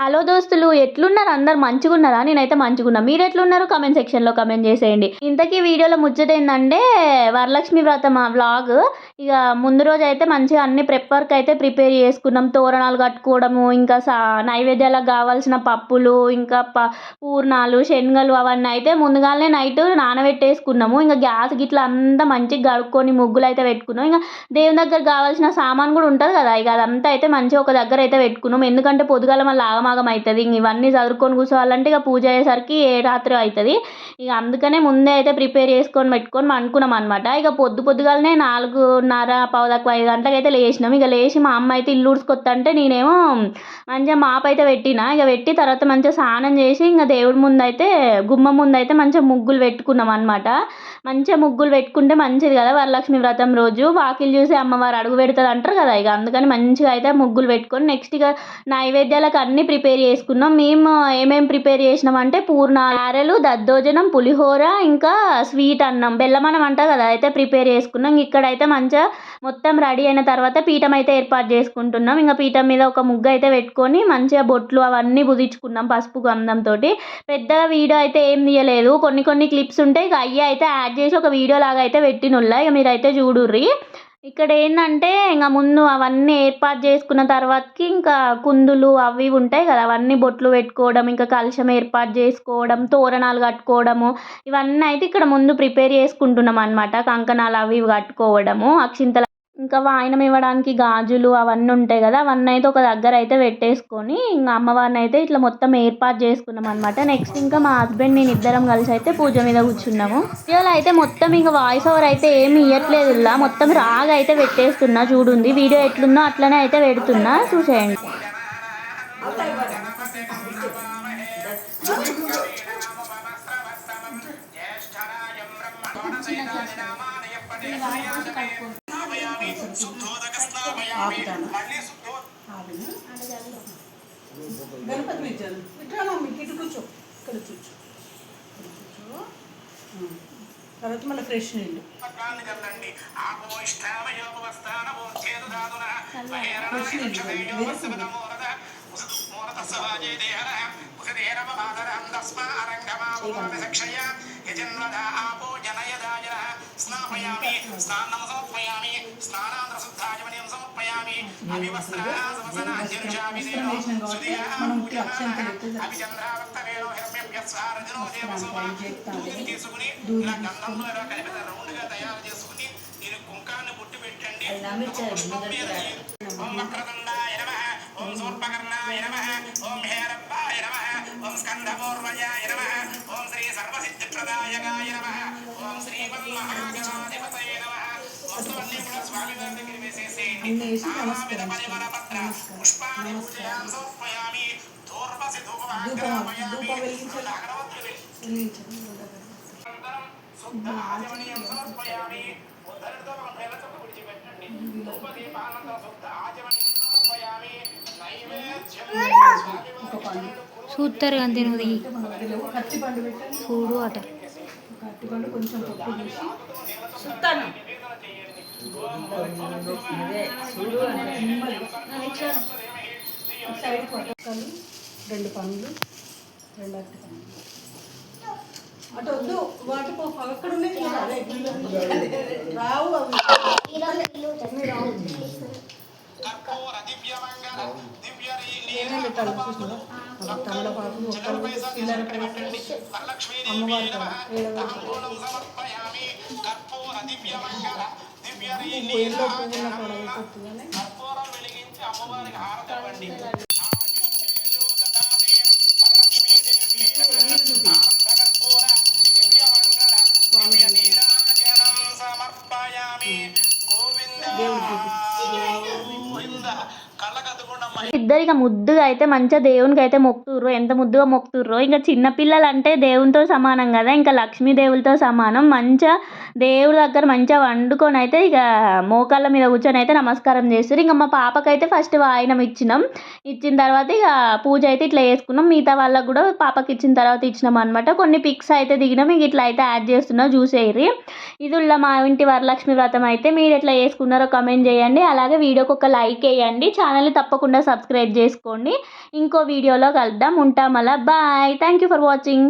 Hello దోస్తులు ఎట్లున్నారు? అందరు మంచిగున్నారా? నేనైతే మంచిగున్నా. మీరు ఎట్లున్నారు? కమెంట్ సెక్షన్లో కమెంట్ చేసేయండి. ఇంతకీ వీడియోలో ముచ్చట ఏంటంటే వరలక్ష్మి వ్రతం వ్లాగ్ ఇక ముందు రోజు అయితే మంచిగా అన్ని ప్రెప్ వర్క్ అయితే ప్రిపేర్ చేసుకున్నాం. తోరణాలు కట్టుకోవడము ఇంకా సా నైవేద్యాలకు కావాల్సిన పప్పులు ఇంకా ప పూర్ణాలు శనగలు అవన్నీ అయితే ముందుగానే నైట్ నానబెట్టేసుకున్నాము. ఇంకా గ్యాస్ గిట్ల అంతా మంచిగా కడుక్కొని ముగ్గులు అయితే పెట్టుకున్నాం. ఇంకా దేవుని దగ్గర కావాల్సిన సామాన్ కూడా ఉంటుంది కదా? ఇక అదంతా అయితే మంచిగా ఒక దగ్గర అయితే పెట్టుకున్నాం. ఎందుకంటే పొద్దుగాల మళ్ళీ ఆగమాగం అవుతుంది ఇంక ఇవన్నీ చదువుకొని కూర్చోవాలంటే ఇక పూజ అయ్యేసరికి ఏ రాత్రి అవుతుంది ఇక అందుకనే ముందే అయితే ప్రిపేర్ చేసుకొని పెట్టుకొని అనుకున్నాం అనమాట ఇక పొద్దు పొద్దుగాలనే నాలుగున్నర పావుదక్కువ ఐదు గంటలకు అయితే లేచినాం. ఇక లేచి మా అమ్మ అయితే ఇల్లు ఉడుచుకొత్తంటే నేనేమో మంచిగా మాపు అయితే పెట్టిన. ఇక పెట్టి తర్వాత మంచిగా స్నానం చేసి ఇంకా దేవుడి ముందు అయితే గుమ్మ ముందు అయితే మంచిగా ముగ్గులు పెట్టుకున్నాం అనమాట మంచిగా ముగ్గులు పెట్టుకుంటే మంచిది కదా వరలక్ష్మి వ్రతం రోజు. వాకిలు చూసి అమ్మవారు అడుగు పెడుతుంది అంటారు కదా ఇక. అందుకని మంచిగా అయితే ముగ్గులు పెట్టుకొని నెక్స్ట్ ఇక నైవేద్యాలకు అన్నీ ప్రిపేర్ చేసుకున్నాం. మేము ఏమేమి ప్రిపేర్ చేసినాం అంటే పూర్ణ గారెలు దద్దోజనం పులిహోర ఇంకా స్వీట్ అన్నం బెల్లమన్నం అంటారు కదా అయితే ప్రిపేర్ చేసుకున్నాం. ఇక్కడైతే మంచిగా మొత్తం రెడీ అయిన తర్వాత పీఠం అయితే ఏర్పాటు చేసుకుంటున్నాం. ఇంకా పీఠం మీద ఒక ముగ్గు అయితే పెట్టుకొని మంచిగా బొట్లు అవన్నీ బుదించుకున్నాం పసుపు గంధంతో పెద్దగా వీడియో అయితే ఏం తీయలేదు. కొన్ని కొన్ని క్లిప్స్ ఉంటాయి. ఇక అయ్యి అయితే యాడ్ చేసి ఒక వీడియో లాగా అయితే పెట్టినుల్లా ఇక మీరైతే చూడుర్రి. ఇక్కడ ఏంటంటే ఇంకా ముందు అవన్నీ ఏర్పాటు చేసుకున్న తర్వాతకి ఇంకా కుందులు అవి ఉంటాయి కదా అవన్నీ బొట్లు పెట్టుకోవడం ఇంకా కలుషం ఏర్పాటు చేసుకోవడం తోరణాలు కట్టుకోవడము ఇవన్నీ అయితే ఇక్కడ ముందు ప్రిపేర్ చేసుకుంటున్నాం అనమాట కంకణాలు అవి కట్టుకోవడము అక్షింతలు ఇంకా వాయనం ఇవ్వడానికి గాజులు అవన్నీ ఉంటాయి కదా అవన్నీ అయితే ఒక దగ్గర అయితే పెట్టేసుకొని ఇంకా అమ్మవారిని అయితే ఇట్లా మొత్తం ఏర్పాటు చేసుకున్నాం అనమాట నెక్స్ట్ ఇంకా మా హస్బెండ్ నేను ఇద్దరం కలిసి అయితే పూజ మీద కూర్చున్నాము. వీడియోలో అయితే మొత్తం ఇంకా వాయిస్ ఓవర్ అయితే ఏమి ఇవ్వట్లేదు ఇలా. మొత్తం రాగా అయితే పెట్టేస్తున్నా చూడుంది. వీడియో ఎట్లుందో అట్లనే అయితే పెడుతున్నా. చూసేయండి. గణపతి విద్యాలు విట్రాలమ్మ ఇటు కూర్చో ఇక్కడ కూర్చో. తర్వాత మళ్ళీ ఫ్రెష్ నీళ్ళు ఫ్రెష్ నీళ్ళు వేసి స్నాపయామి స్నానం సమర్పయామి స్నానాంతర శుద్ధాచమనీయం సమర్పయామి అభివస్త్రాసమసనాంజనుషామి మనం ఉట్టి అక్షంతలు ఎత్తే చాలు. అభిచంద్రావర్తవేణో హిరణ్యభ్యస్వారజనో దేవసోమ దూది తీసుకుని ఇలా గంధంలో ఇలా కలిపిన రౌండ్గా తయారు చేసుకుని దీని కుంకాన్ని పుట్టి పెట్టండి పుష్పం మీదకి ఓం వక్రతుండాయ నమః ఓం శూర్పకర్ణాయ నమః ఓం హేరప్పాయ నమః ఓం స్కందపూర్వయాయ నమః ఓం శ్రీ సర్వసిద్ధిప్రదాయకాయ నమః ఓం శ్రీ మన్మహాగణాధిపతయే నమః వస్తువన్నీ కూడా స్వామి వారి దగ్గర వేసేసేయండి అన్నీ వేసి నానావిధ నమస్కారం పరిమళ పత్ర నమస్కారం. పుష్పాన్ని నమస్కారం. పూజయాం సమర్పయామి ధూర్వసి ధూపం ధూపమాగ్రహమయామి ధూపం వెలిగించాలి అగరవత్తులు వెలిగి వెలిగించండి ఉండగలరు. శుద్ధ ఆచమనీయం సమర్పయామి ఉద్ధరణతో ఒక బెల్లతో విడిచిపెట్టండి ధూపదీపానంద శుద్ధ ఆచమనీయం సమర్పయామి నైవేద్యం ఒక పండు చూస్తారు పండు పెట్టండి చూడు అట రెండు పండ్లు రెండు అరటి పండ్లు అటు వద్దు వాటి పో అక్కడ ఉన్నాయి. రావు అవి మీరు రావు. ఏమేమి పెట్టాలి చూసినావా? అవి తమలపాకు ఒక్కలు చిల్లర పెట్టండి. అమ్మవారి ఏడవ కాడ అమ్మవారికి హారతి ఇవ్వండి. 我里还的。కళ్ళకద్దుకుండా ఇద్దరు ఇక ముద్దుగా అయితే మంచిగా దేవునికి అయితే మొక్కుతుర్రు? ఎంత ముద్దుగా మొక్కుతుర్రో? ఇంకా చిన్నపిల్లలు అంటే దేవునితో సమానం కదా? ఇంకా లక్ష్మీదేవులతో సమానం. మంచిగా దేవుడి దగ్గర మంచిగా వండుకొని అయితే ఇక మోకాళ్ళ మీద కూర్చొని అయితే నమస్కారం చేస్తారు ఇంకా మా పాపకైతే ఫస్ట్ వాయినం ఇచ్చినాం. ఇచ్చిన తర్వాత ఇక పూజ అయితే ఇట్లా చేసుకున్నాం. మిగతా వాళ్ళకు కూడా పాపకి ఇచ్చిన తర్వాత ఇచ్చినాం అనమాట కొన్ని పిక్స్ అయితే దిగినాం. ఇంక ఇట్లా అయితే యాడ్ చేస్తున్నా. చూసేయరి ఇది మా ఇంటి వరలక్ష్మి వ్రతం అయితే మీరు ఎట్లా చేసుకున్నారో కమెంట్ చేయండి. అలాగే వీడియోకి ఒక లైక్ వేయండి. ఛానల్ని తప్పకుండా సబ్స్క్రైబ్ చేసుకోండి. ఇంకో వీడియోలో కలుద్దాం. ఉంటాం అలా. Bye thank you for watching